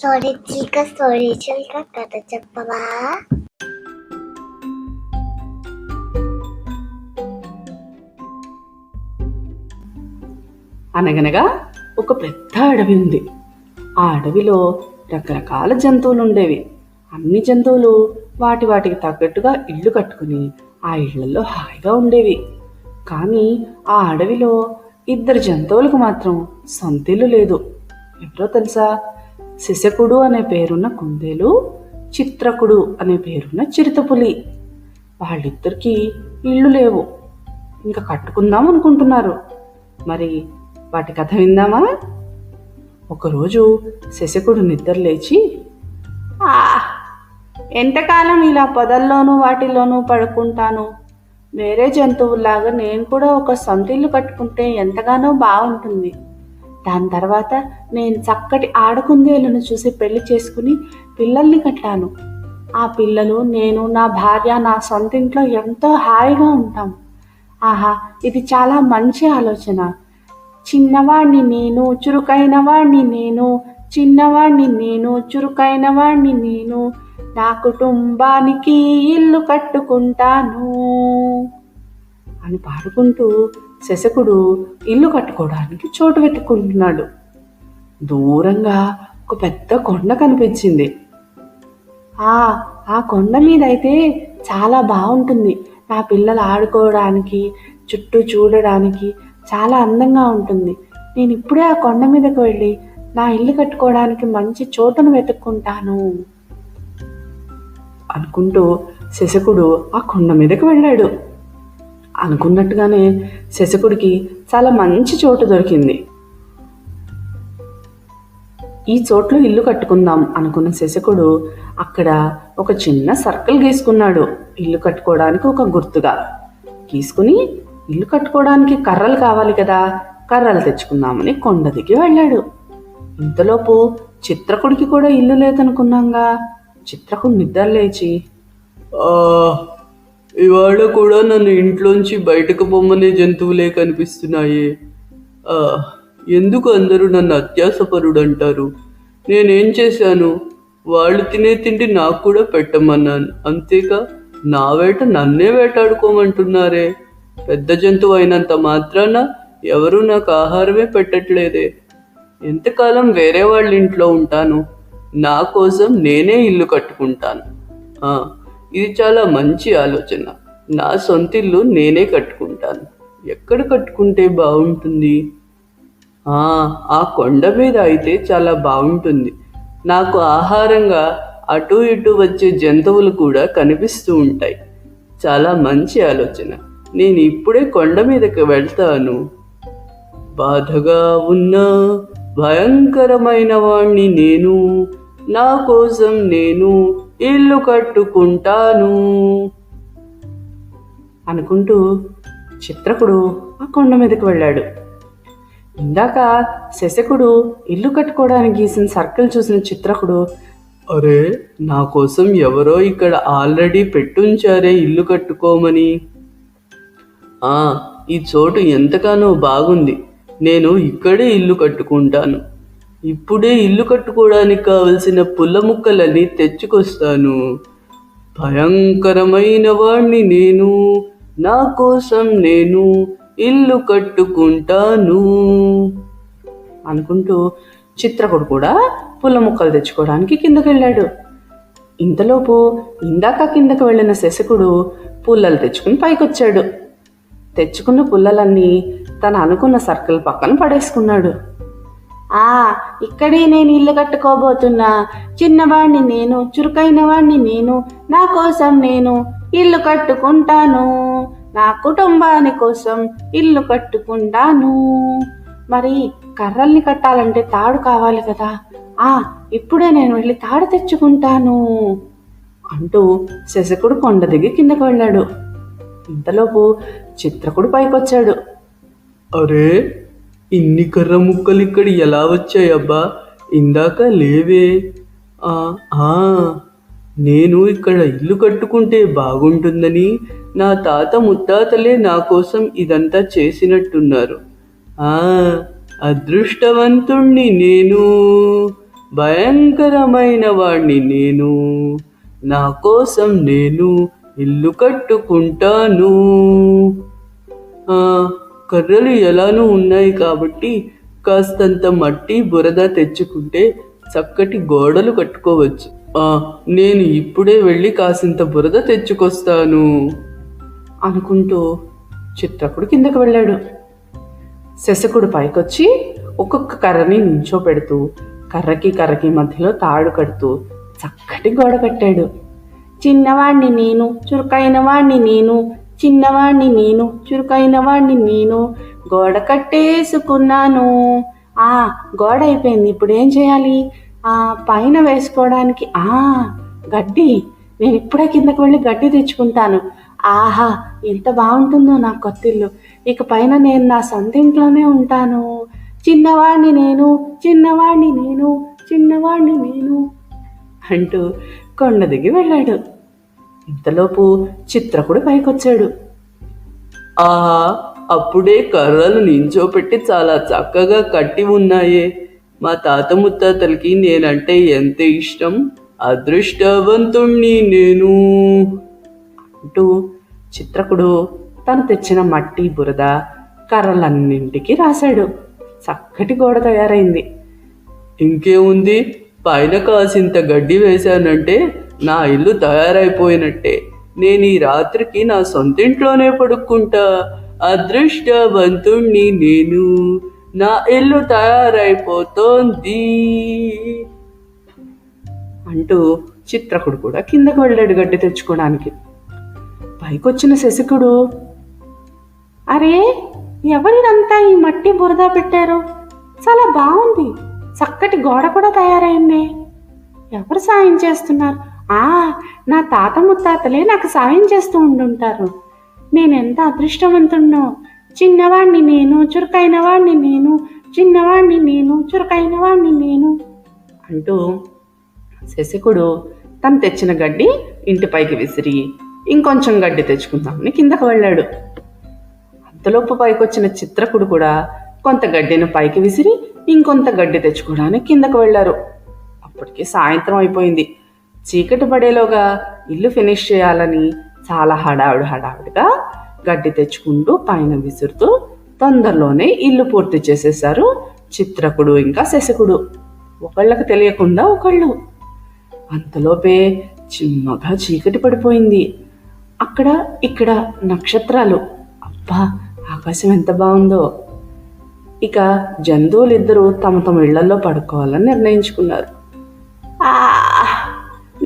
Story చిల్క story చిల్క కథ చెప్పవా అనగనగా ఒక పెద్ద అడవి ఉంది. ఆ అడవిలో రకరకాల జంతువులు ఉండేవి అన్ని జంతువులు వాటి వాటికి తగ్గట్టుగా ఇల్లు కట్టుకుని ఆ ఇళ్ళలో హాయిగా ఉండేవి. కానీ ఆ అడవిలో ఇద్దరు జంతువులకు మాత్రం సొంతిల్లు లేదు. ఎవరో తెలుసా? శిశకుడు అనే పేరున్న కుందేలు చిత్రకుడు అనే పేరున్న చిరుతపులి. వాళ్ళిద్దరికీ ఇళ్ళు లేవు. ఇంకా కట్టుకుందాం అనుకుంటున్నారు. మరి వాటి కథ విందామా? ఒకరోజు శశకుడు నిద్ర లేచి ఎంతకాలం ఇలా పొదల్లోనూ వాటిల్లోనూ పడుకుంటాను? వేరే జంతువుల్లాగా నేను కూడా ఒక సొంత ఇల్లు కట్టుకుంటే ఎంతగానో బాగుంటుంది దాని తర్వాత నేను చక్కటి ఆడకుందేలను చూసి పెళ్ళి చేసుకుని పిల్లల్ని కట్టాను. ఆ పిల్లలు నేను నా భార్య నా సొంత ఇంట్లో ఎంతో హాయిగా ఉంటాం. ఆహా ఇది చాలా మంచి ఆలోచన. చిన్నవాణ్ణి నేను చురుకైన వాణ్ణి నేను చిన్నవాణ్ణి నేను చురుకైన వాణ్ణి నేను నా కుటుంబానికి ఇల్లు కట్టుకుంటాను అని పాడుకుంటూ శశకుడు ఇల్లు కట్టుకోవడానికి చోటు వెతుక్కుంటున్నాడు. దూరంగా ఒక పెద్ద కొండ కనిపించింది. ఆ ఆ కొండ మీద అయితే చాలా బాగుంటుంది. నా పిల్లలు ఆడుకోవడానికి చుట్టూ చూడడానికి చాలా అందంగా ఉంటుంది. నేను ఇప్పుడే ఆ కొండ మీదకి వెళ్ళి నా ఇల్లు కట్టుకోవడానికి మంచి చోటును వెతుక్కుంటాను. అనుకుంటూ శశకుడు ఆ కొండ మీదకి వెళ్ళాడు. అనుకున్నట్టుగానే శశకుడికి చాలా మంచి చోటు దొరికింది. ఈ చోట్లో ఇల్లు కట్టుకుందాం అనుకున్న శశకుడు అక్కడ ఒక చిన్న సర్కిల్ గీసుకున్నాడు. ఇల్లు కట్టుకోవడానికి ఒక గుర్తుగా. గీసుకుని ఇల్లు కట్టుకోవడానికి కర్రలు కావాలి కదా కర్రలు తెచ్చుకుందామని కొండ దిగి వెళ్ళాడు. ఇంతలోపు చిత్రకుడికి కూడా ఇల్లు లేదనుకున్నాంగా. చిత్రకుడు నిద్ర లేచి ఇవాళ కూడా నన్ను ఇంట్లోంచి బయటకు పొమ్మనే జంతువులే కనిపిస్తున్నాయి. ఎందుకు అందరూ నన్ను అత్యాసపరుడు అంటారు నేనేం చేశాను? వాళ్ళు తినే తిండి నాకు కూడా పెట్టమన్నాను. అంతేకా నా వేట నన్నే వేటాడుకోమంటున్నారే. పెద్ద జంతువు అయినంత మాత్రాన ఎవరూ నాకు ఆహారమే పెట్టట్లేదే. ఎంతకాలం వేరే వాళ్ళ ఇంట్లో ఉంటాను? నా కోసం నేనే ఇల్లు కట్టుకుంటాను. ఆ, ఇది చాలా మంచి ఆలోచన. నా సొంత ఇల్లు నేనే కట్టుకుంటాను. ఎక్కడ కట్టుకుంటే బాగుంటుంది? ఆ, ఆ కొండ మీద అయితే చాలా బాగుంటుంది. నాకు ఆహారంగా అటు ఇటు వచ్చే జంతువులు కూడా కనిపిస్తూ ఉంటాయి. చాలా మంచి ఆలోచన. నేను ఇప్పుడే కొండ మీదకి వెళ్తాను. బాధగా ఉన్న భయంకరమైన వాణ్ణి నేను నా కోసం నేను ఇల్లు కట్టుకుంటాను. అనుకుంటూ చిత్రకుడు ఆ కొండ మీదకి వెళ్ళాడు. ఇందాక శశకుడు ఇల్లు కట్టుకోవడానికి గీసిన సర్కిల్ చూసిన చిత్రకుడు అరే నా కోసం ఎవరో ఇక్కడ ఆల్రెడీ పెట్టుంచారే ఇల్లు కట్టుకోమని. ఆ ఈ చోటు ఎంతగానో బాగుంది. నేను ఇక్కడే ఇల్లు కట్టుకుంటాను. ఇప్పుడే ఇల్లు కట్టుకోవడానికి కావలసిన పుల్ల ముక్కలని తెచ్చుకొస్తాను. భయంకరమైన వాణ్ణి నేను నా కోసం నేను ఇల్లు కట్టుకుంటాను. అనుకుంటూ చిత్రకుడు కూడా పుల్ల ముక్కలు తెచ్చుకోవడానికి కిందకి వెళ్ళాడు ఇంతలోపు ఇందాక కిందకు వెళ్ళిన శశకుడు పుల్లలు తెచ్చుకుని పైకొచ్చాడు. తెచ్చుకున్న పుల్లలన్నీ తను అనుకున్న సర్కిల్ పక్కన పడేసుకున్నాడు. ఆ ఇక్కడే నేను ఇల్లు కట్టుకోబోతున్నా. చిన్నవాణ్ణి నేను చురుకైన వాణ్ణి నేను నా కోసం నేను ఇల్లు కట్టుకుంటాను. నా కుటుంబాని కోసం ఇల్లు కట్టుకుంటాను. మరి కర్రల్ని కట్టాలంటే తాడు కావాలి కదా. ఆ ఇప్పుడే నేను వెళ్ళి తాడు తెచ్చుకుంటాను అంటూ శశకుడు కొండ దిగి కిందకు వెళ్ళాడు. ఇంతలోపు చిత్రకుడు పైకొచ్చాడు. అరే ఇన్ని కర్ర ముక్కలు ఇక్కడ ఎలా వచ్చాయబ్బా ఇందాక లేవే. ఆ, నేను ఇక్కడ ఇల్లు కట్టుకుంటే బాగుంటుందని నా తాత ముత్తాతలే నా కోసం ఇదంతా చేసినట్టున్నారు. ఆ అదృష్టవంతుణ్ణి నేను. భయంకరమైన వాణ్ణి నేను. నా కోసం నేను ఇల్లు కట్టుకుంటాను. ఆ, కర్రలు ఎలానూ ఉన్నాయి కాబట్టి కాస్తంత మట్టి బురద తెచ్చుకుంటే చక్కటి గోడలు కట్టుకోవచ్చు. ఆ, నేను ఇప్పుడే వెళ్ళి కాసింత బురద తెచ్చుకొస్తాను. అనుకుంటూ చిత్రకుడు కిందకు వెళ్ళాడు. శశకుడు పైకొచ్చి ఒక్కొక్క కర్రని నించో పెడుతూ కర్రకి కర్రకి మధ్యలో తాడు కడుతూ చక్కటి గోడ కట్టాడు. చిన్నవాణ్ణి నేను చురుకైన వాణ్ణి నేను చిన్నవాణ్ణి నేను చురుకైన వాణ్ణి నేను గోడ కట్టేసుకున్నాను. ఆ గోడ అయిపోయింది. ఇప్పుడు ఏం చేయాలి? ఆ పైన వేసుకోవడానికి ఆ గడ్డి. నేను ఇప్పుడే కిందకి వెళ్ళి గడ్డి తెచ్చుకుంటాను. ఆహా ఎంత బాగుంటుందో నా కొత్తిల్లు ఇక పైన నేను నా సొంత ఇంట్లోనే ఉంటాను. చిన్నవాణ్ణి నేను చిన్నవాణ్ణి నేను చిన్నవాణ్ణి నేను అంటూ కొండ దిగి వెళ్ళాడు. ఇంతలోపు చిత్రకుడు పైకొచ్చాడు. ఆహా అప్పుడే కర్రలు నించోపెట్టి చాలా చక్కగా కట్టి ఉన్నాయే. మా తాత ముత్తాతలకి నేనంటే ఎంత ఇష్టం? అదృష్టవంతుణ్ణి నేను. అంటూ చిత్రకుడు తను తెచ్చిన మట్టి బురద కర్రలన్నింటికి రాశాడు. చక్కటి గోడ తయారైంది. ఇంకేముంది? పైన కాసింత గడ్డి వేశానంటే నా ఇల్లు తయారైపోయినట్టే. నేను ఈ రాత్రికి నా సొంతింట్లోనే పడుకుంటా అదృష్టవంతుణ్ణి నేను. నా ఇల్లు తయారైపోతోంది. అంటూ చిత్రకుడు కూడా కిందకు వెళ్ళాడు గడ్డి తెచ్చుకోవడానికి. పైకొచ్చిన శశికుడు అరే ఎవరిదంతా ఈ మట్టి బురద పెట్టారు? చాలా బాగుంది చక్కటి గోడ కూడా తయారైంది. ఎవరు సాయం చేస్తున్నారు? ఆ నా తాత ముత్తాతలే నాకు సాయం చేస్తూ ఉండుంటారు. నేను ఎంత అదృష్టవంతుణ్ణో? చిన్నవాణ్ణి నేను చురుకైన వాణ్ణి నేను చిన్నవాణ్ణి నేను చురుకైన వాణ్ణి నేను అంటూ శశికుడు తను తెచ్చిన గడ్డి ఇంటిపైకి విసిరి ఇంకొంచెం గడ్డి తెచ్చుకుందామని కిందకు వెళ్ళాడు. అంతలోపు పైకొచ్చిన చిత్రకుడు కూడా కొంత గడ్డిని పైకి విసిరి ఇంకొంత గడ్డి తెచ్చుకోవడానికి కిందకు వెళ్ళారు. అప్పటికే సాయంత్రం అయిపోయింది. చీకటి పడేలోగా ఇల్లు ఫినిష్ చేయాలని చాలా హడావిడి హడావిడిగా గడ్డి తెచ్చుకుంటూ పైన విసురుతూ తొందరలోనే ఇల్లు పూర్తి చేసేశారు చిత్రకుడు ఇంకా శశకుడు. ఒకళ్ళకి తెలియకుండా ఒకళ్ళు. అంతలోపే చిన్నగా చీకటి పడిపోయింది. అక్కడ ఇక్కడ నక్షత్రాలు. అబ్బా ఆకాశం ఎంత బాగుందో. ఇక జంతువులిద్దరూ తమ తమ ఇళ్ళలో పడుకోవాలని నిర్ణయించుకున్నారు.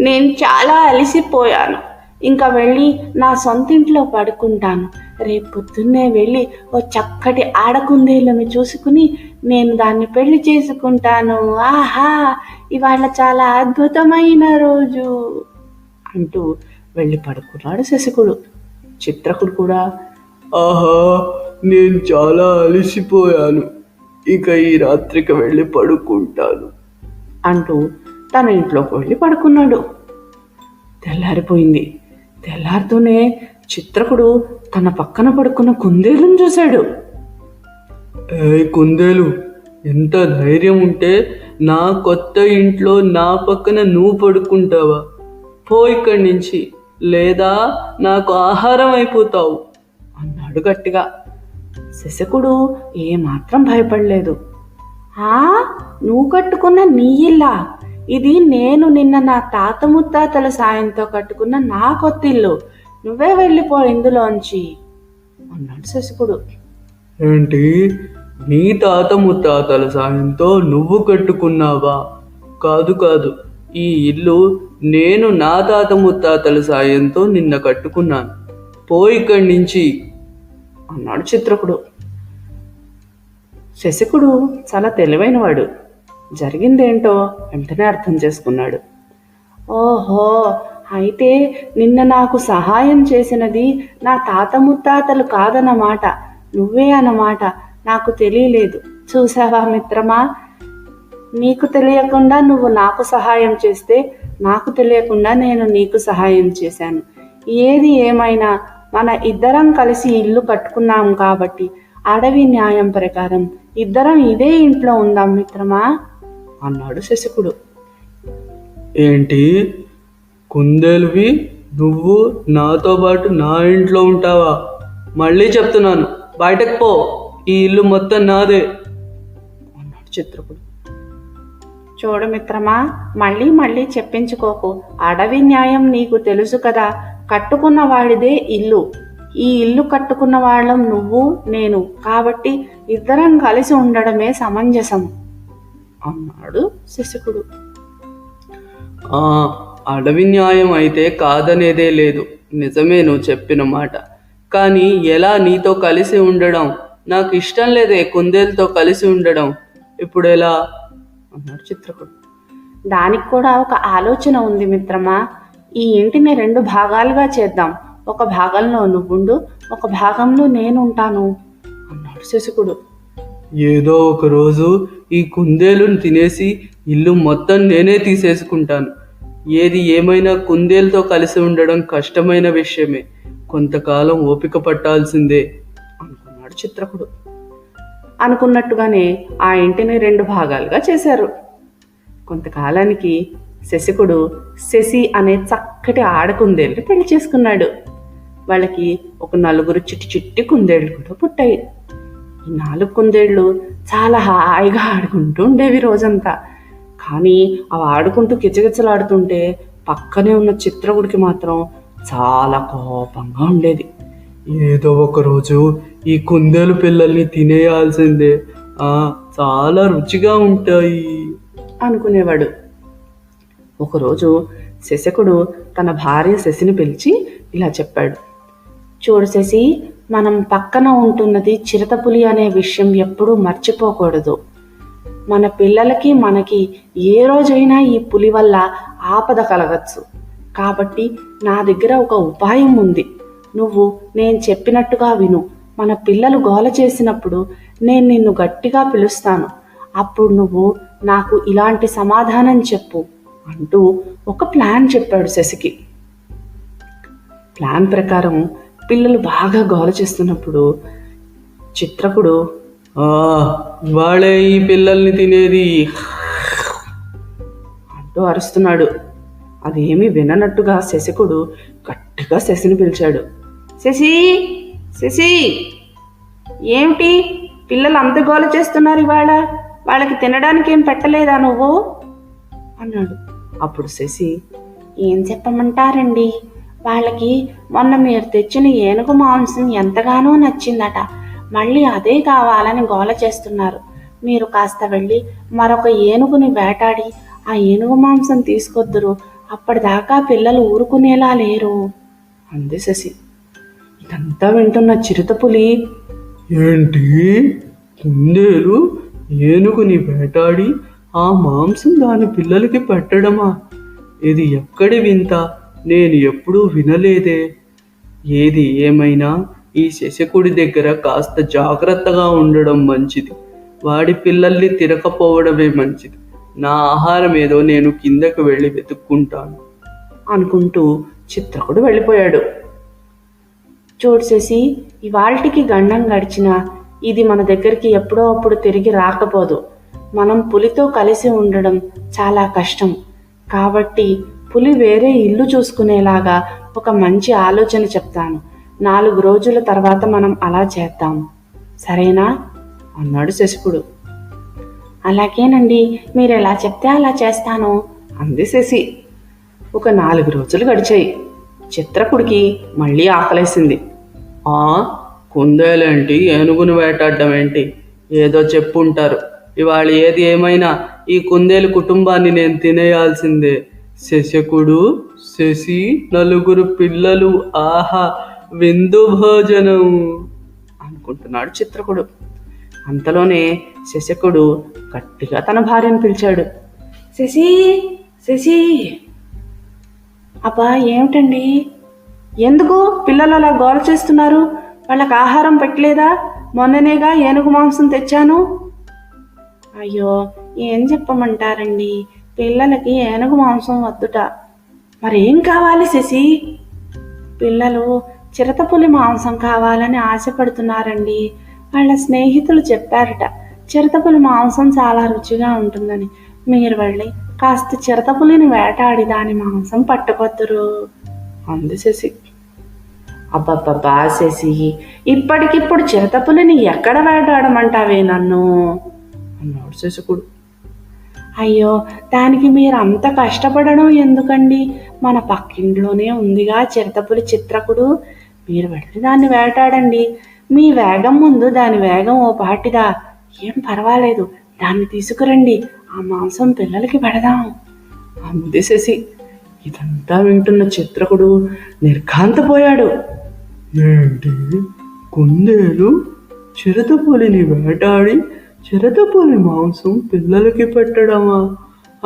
నేను చాలా అలసిపోయాను. ఇంకా వెళ్ళి నా సొంత ఇంట్లో పడుకుంటాను. రేపు పొద్దున్నే వెళ్ళి ఓ చక్కటి ఆడకుందేళ్ళను చూసుకుని నేను దాన్ని పెళ్ళి చేసుకుంటాను. ఆహా ఇవాళ చాలా అద్భుతమైన రోజు అంటూ వెళ్ళి పడుకున్నాడు శశకుడు. చిత్రకుడు కూడా ఆహా నేను చాలా అలసిపోయాను. ఇక ఈ రాత్రికి వెళ్ళి పడుకుంటాను. అంటూ తన ఇంట్లోకి వెళ్ళి పడుకున్నాడు. తెల్లారిపోయింది. తెల్లారితోనే చిత్రకుడు తన పక్కన పడుకున్న కుందేలును చూశాడు. ఏ కుందేలు ఎంత ధైర్యం ఉంటే నా కొత్త ఇంట్లో నా పక్కన నువ్వు పడుకుంటావా? పో ఇక్కడి నుంచి లేదా నాకు ఆహారం అయిపోతావు అన్నాడు గట్టిగా. శశకుడు ఏమాత్రం భయపడలేదు. ఆ? నువ్వు కట్టుకున్న నీ ఇల్లా? ఇది నేను నిన్న నా తాత ముత్తాతల సాయంతో కట్టుకున్న నా కొత్తిల్లు. నువ్వే వెళ్ళిపో ఇందులోంచి అన్నాడు శశకుడు. ఏంటి? నీ తాత ముత్తాతల సాయంతో నువ్వు కట్టుకున్నావా? కాదు కాదు ఈ ఇల్లు నేను నా తాత ముత్తాతల సాయంతో నిన్న కట్టుకున్నాను. పో ఇక్కడి నుంచి అన్నాడు చిత్రకుడు. శశకుడు చాలా తెలివైనవాడు. జరిగిందేంటో వెంటనే అర్థం చేసుకున్నాడు. ఓహో అయితే నిన్న నాకు సహాయం చేసినది నా తాత ముత్తాతలు కాదన్నమాట. నువ్వే అన్నమాట. నాకు తెలియలేదు. చూసావా మిత్రమా? నీకు తెలియకుండా నువ్వు నాకు సహాయం చేస్తే నాకు తెలియకుండా నేను నీకు సహాయం చేశాను. ఏది ఏమైనా మన ఇద్దరం కలిసి ఇల్లు కట్టుకున్నాం కాబట్టి అడవి న్యాయం ప్రకారం ఇద్దరం ఇదే ఇంట్లో ఉందాం మిత్రమా? అన్నాడు శశికుడు. ఏంటి? కుందేలువి నువ్వు నాతో పాటు నా ఇంట్లో ఉంటావా? మళ్ళీ చెప్తున్నాను. బయటకు పో. ఈ ఇల్లు మొత్తం నాదే. అన్నాడు చిత్రకుడు. చూడు మిత్రమా మళ్ళీ మళ్ళీ చెప్పించుకోకు. అడవి న్యాయం నీకు తెలుసు కదా. కట్టుకున్న వాడిదే ఇల్లు. ఈ ఇల్లు కట్టుకున్న వాళ్ళం నువ్వు నేను. కాబట్టి ఇద్దరం కలిసి ఉండడమే సమంజసం. అన్నాడు శశికుడు. ఆ అడవి న్యాయం అయితే కాదనేదే లేదు. నిజమే నువ్వు చెప్పిన మాట. కానీ ఎలా నీతో కలిసి ఉండడం? నాకు ఇష్టం లేదే కుందేలతో కలిసి ఉండడం. ఇప్పుడు ఎలా? అన్నాడు చిత్రకుడు. దానికి కూడా ఒక ఆలోచన ఉంది మిత్రమా. ఈ ఇంటిని రెండు భాగాలుగా చేద్దాం. ఒక భాగంలో నువ్వుండు ఒక భాగంలో నేను ఉంటాను అన్నాడు శశికుడు. ఏదో ఒక రోజు ఈ కుందేలుని తినేసి ఇల్లు మొత్తం నేనే తీసేసుకుంటాను. ఏది ఏమైనా కుందేలుతో కలిసి ఉండడం కష్టమైన విషయమే. కొంతకాలం ఓపిక పట్టాల్సిందే అనుకున్నాడు చిత్రకుడు. అనుకున్నట్టుగానే ఆ ఇంటిని రెండు భాగాలుగా చేశారు. కొంతకాలానికి శశికుడు శశి అనే చక్కటి ఆడకుందేళ్ళని పెళ్ళి చేసుకున్నాడు. వాళ్ళకి ఒక నలుగురు చిట్టి చిట్టి కుందేళ్ళు కూడా పుట్టాయి. ఈ నాలుగు కుందేళ్ళు చాలా హాయిగా ఆడుకుంటూ ఉండేవి రోజంతా. కానీ అవి ఆడుకుంటూ కిచకిచలాడుతుంటే పక్కనే ఉన్న చిత్రకుడికి మాత్రం చాలా కోపంగా ఉండేది. ఏదో ఒక రోజు ఈ కుందేలు పిల్లల్ని తినేయాల్సిందే. ఆ చాలా రుచిగా ఉంటాయి. అనుకునేవాడు. ఒకరోజు శశకుడు తన భార్య శశిని పిలిచి ఇలా చెప్పాడు. చూడు శశి మనం పక్కన ఉంటున్నది చిరుతపులి అనే విషయం ఎప్పుడూ మర్చిపోకూడదు. మన పిల్లలకి మనకి ఏ రోజైనా ఈ పులి వల్ల ఆపద కలగచ్చు. కాబట్టి నా దగ్గర ఒక ఉపాయం ఉంది. నువ్వు నేను చెప్పినట్టుగా విను. మన పిల్లలు గోల చేసినప్పుడు నేను నిన్ను గట్టిగా పిలుస్తాను. అప్పుడు నువ్వు నాకు ఇలాంటి సమాధానం చెప్పు అంటూ ఒక ప్లాన్ చెప్పాడు శశికి. ప్లాన్ ప్రకారం పిల్లలు బాగా గోల చేస్తున్నప్పుడు చిత్రకుడు ఆ వాళ్ళే ఈ పిల్లల్ని తినేది. అంటూ అరుస్తున్నాడు. అదేమీ విననట్టుగా శశికుడు గట్టిగా శశిని పిలిచాడు. శశి శశి ఏమిటి? పిల్లలు అంత గోల చేస్తున్నారు ఇవాళ. వాళ్ళకి తినడానికి ఏం పెట్టలేదా నువ్వు? అన్నాడు. అప్పుడు శశి ఏం చెప్పమంటారండి? వాళ్ళకి మొన్న మీరు తెచ్చిన ఏనుగు మాంసం ఎంతగానో నచ్చిందట. మళ్ళీ అదే కావాలని గోల చేస్తున్నారు. మీరు కాస్త వెళ్ళి మరొక ఏనుగుని వేటాడి ఆ ఏనుగు మాంసం తీసుకొద్దురు. అప్పటిదాకా పిల్లలు ఊరుకునేలా లేరు. అంది శశి. ఇదంతా వింటున్న చిరుతపులి. ఏంటి? కుందేలు ఏనుగుని వేటాడి ఆ మాంసం దాని పిల్లలకి పెట్టడమా? ఇది ఎక్కడి వింత? నేను ఎప్పుడూ వినలేదే. ఏది ఏమైనా ఈ శశకుడి దగ్గర కాస్త జాగ్రత్తగా ఉండడం మంచిది. వాడి పిల్లల్ని తిరగపోవడమే మంచిది. నా ఆహారం ఏదో నేను కిందకు వెళ్ళి వెతుక్కుంటాను. అనుకుంటూ చిత్రకుడు వెళ్ళిపోయాడు. చూడు శశి ఇవాల్టికి గండం గడిచినా ఇది మన దగ్గరికి ఎప్పుడో అప్పుడు తిరిగి రాకపోదు. మనం పులితో కలిసి ఉండడం చాలా కష్టం. కాబట్టి పులి వేరే ఇల్లు చూసుకునేలాగా ఒక మంచి ఆలోచన చెప్తాను. నాలుగు రోజుల తర్వాత మనం అలా చేద్దాం. సరేనా? అన్నాడు శశికుడు. అలాగేనండి మీరు ఎలా చెప్తే అలా చేస్తాను అంది శశి. ఒక నాలుగు రోజులు గడిచాయి. చిత్రకుడికి మళ్ళీ ఆకలేసింది. ఆ కుందేలేంటి ఏనుగును వేటాడడం ఏంటి? ఏదో చెప్పుంటారు. ఇవాళ ఏది ఏమైనా ఈ కుందేలు కుటుంబాన్ని నేను తినేయాల్సిందే. శశకుడు శశి నలుగురు పిల్లలు ఆహా విందు భోజనం అనుకుంటున్నాడు చిత్రకుడు. అంతలోనే శశకుడు గట్టిగా తన భార్యను పిలిచాడు. శశి శశి అబ్బా ఏమిటండి? ఎందుకు పిల్లలు అలా గోల చేస్తున్నారు? వాళ్ళకి ఆహారం పెట్టలేదా? మొన్ననేగా ఏనుగు మాంసం తెచ్చాను. అయ్యో ఏం చెప్పమంటారండి? పిల్లలకి ఏనుగు మాంసం వద్దుట. మరేం కావాలి శశి? పిల్లలు చిరతపులి మాంసం కావాలని ఆశపడుతున్నారండి. వాళ్ళ స్నేహితులు చెప్పారట చిరతపులి మాంసం చాలా రుచిగా ఉంటుందని. మీరు వెళ్ళి కాస్త చిరతపులిని వేటాడి దాని మాంసం పట్టుకొద్దురు. అంది శశి. అబ్బబ్బబ్బా శశి ఇప్పటికిప్పుడు చిరతపులిని ఎక్కడ వేటాడమంటావే నన్ను? అన్నాడు శశికుడు. అయ్యో దానికి మీరు అంత కష్టపడడం ఎందుకండి? మన పక్కింట్లోనే ఉందిగా చిరుతపులి చిత్రకుడు. మీరు వెళ్ళి దాన్ని వేటాడండి. మీ వేగం ముందు దాని వేగం ఓ పాటిదా. ఏం పర్వాలేదు దాన్ని తీసుకురండి. ఆ మాంసం పిల్లలకి పెడదాం. అంది శశి. ఇదంతా వింటున్న చిత్రకుడు నిర్ఘాంతపోయాడు. ఏంటి? కుందేలు చిరుతపులిని వేటాడి చిరతపులి మాంసం పిల్లలకి పెట్టడమా?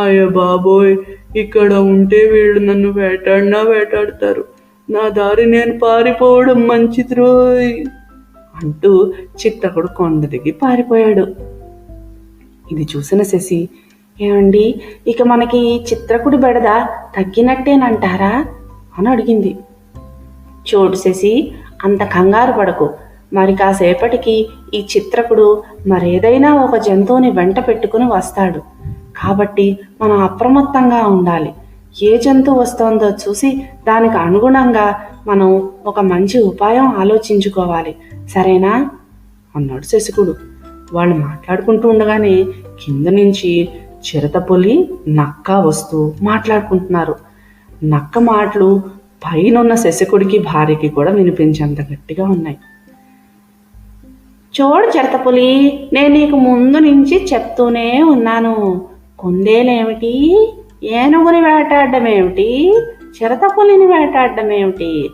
అయ్య బాబోయ్ ఇక్కడ ఉంటే వీళ్ళు నన్ను వేటాడినా వేటాడతారు. నా దారి నేను పారిపోవడం మంచిది రోయ్ అంటూ చిత్రకుడు కొండ దిగి పారిపోయాడు. ఇది చూసిన శశి ఏమండి ఇక మనకి చిత్రకుడు చిత్రకుడి బెడద తగ్గినట్టేనంటారా? అని అడిగింది. చోటు శశి అంత కంగారు పడకు. మరి కాసేపటికి ఈ చిత్రకుడు మరేదైనా ఒక జంతువుని వెంట పెట్టుకుని వస్తాడు. కాబట్టి మనం అప్రమత్తంగా ఉండాలి. ఏ జంతువు వస్తోందో చూసి దానికి అనుగుణంగా మనం ఒక మంచి ఉపాయం ఆలోచించుకోవాలి. సరేనా? అన్నాడు శశికుడు. వాళ్ళు మాట్లాడుకుంటూ ఉండగానే కింద నుంచి చిరతపులి నక్క వస్తూ మాట్లాడుకుంటున్నారు. నక్క మాటలు పైనున్న శశికుడికి భార్యకి కూడా వినిపించేంత గట్టిగా ఉన్నాయి. చూడు చెరతపులి నేను నీకు ముందు నుంచి చెప్తూనే ఉన్నాను. కుందేలేమిటి? ఏనుగుని వేటాడమేమిటి? చిరతపులిని వేటాడమేమిటి?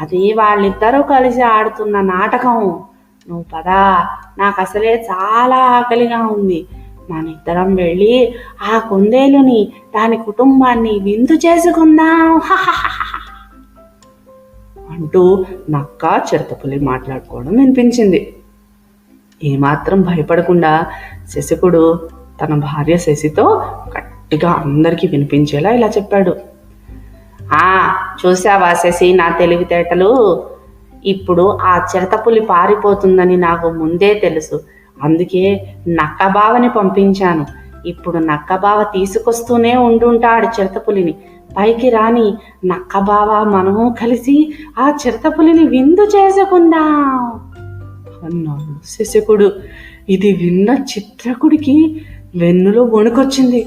అది వాళ్ళిద్దరూ కలిసి ఆడుతున్న నాటకం. నువ్వు పదా నాకు అసలే చాలా ఆకలిగా ఉంది. మనిద్దరం వెళ్ళి ఆ కుందేలుని దాని కుటుంబాన్ని విందు చేసుకుందాం. అంటూ నక్క చిరతపులి మాట్లాడుకోవడం వినిపించింది. ఏమాత్రం భయపడకుండా శశికుడు తన భార్య శశితో గట్టిగా అందరికీ వినిపించేలా ఇలా చెప్పాడు. ఆ చూసావా శశి నా తెలివితేటలు? ఇప్పుడు ఆ చిరతపులి పారిపోతుందని నాకు ముందే తెలుసు. అందుకే నక్కబావని పంపించాను. ఇప్పుడు నక్కబావ తీసుకొస్తూనే ఉండుంటాడు చిరతపులిని పైకి రాని నక్కబావ మనము కలిసి ఆ చిరతపులిని విందు చేసుకుందాం. అన్నాడు. శశకుడు ఇది విన్న చిత్రకుడికి వెన్నులో వణుకొచ్చింది.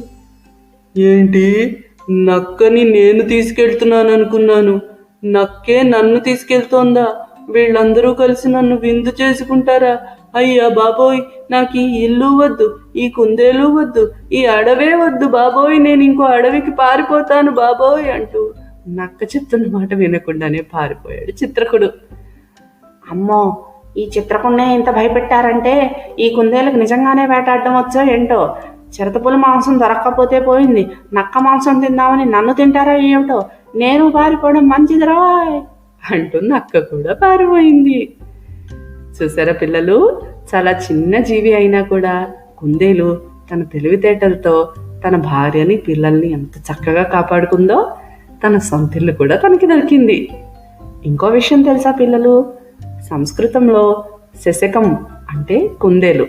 ఏంటి? నక్కని నేను తీసుకెళ్తున్నాను అనుకున్నాను నక్కే నన్ను తీసుకెళ్తోందా? వీళ్ళందరూ కలిసి నన్ను విందు చేసుకుంటారా? అయ్యా బాబోయ్ నాకు ఈ ఇల్లు వద్దు ఈ కుందేలు వద్దు ఈ అడవే వద్దు బాబోయ్ నేను ఇంకో అడవికి పారిపోతాను బాబోయ్ అంటూ నక్క చెప్తున్న మాట వినకుండానే పారిపోయాడు చిత్రకుడు. అమ్మో ఈ చిత్రకుండే ఇంత భయపెట్టారంటే ఈ కుందేలకు నిజంగానే వేటాడడం వచ్చో ఏంటో? చిరతపుల మాంసం దొరక్కపోతే పోయింది. నక్క మాంసం తిందామని నన్ను తింటారా ఏమిటో? నేను పారిపోవడం మంచిదిరా అంటూ నక్క కూడా పారిపోయింది. చూసారా పిల్లలు? చాలా చిన్న జీవి అయినా కూడా కుందేలు తన తెలివితేటలతో తన భార్యని పిల్లల్ని ఎంత చక్కగా కాపాడుకుందో తన సొంతిల్లు కూడా తనకి దొరికింది. ఇంకో విషయం తెలుసా పిల్లలు? సంస్కృతంలో శశకం అంటే కుందేలు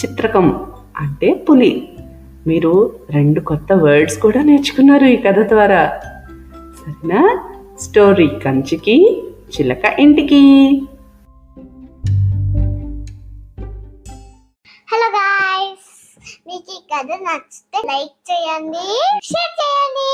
చిత్రకం అంటే పులి. మీరు రెండు కొత్త వర్డ్స్ కూడా నేర్చుకున్నారు ఈ కథ ద్వారా. సరేనా? స్టోరీ కంచికి చిలక ఇంటికి. హలో గాయ్స్ మీకు ఈ కథ నచ్చితే లైక్ చేయండి షేర్ చేయండి.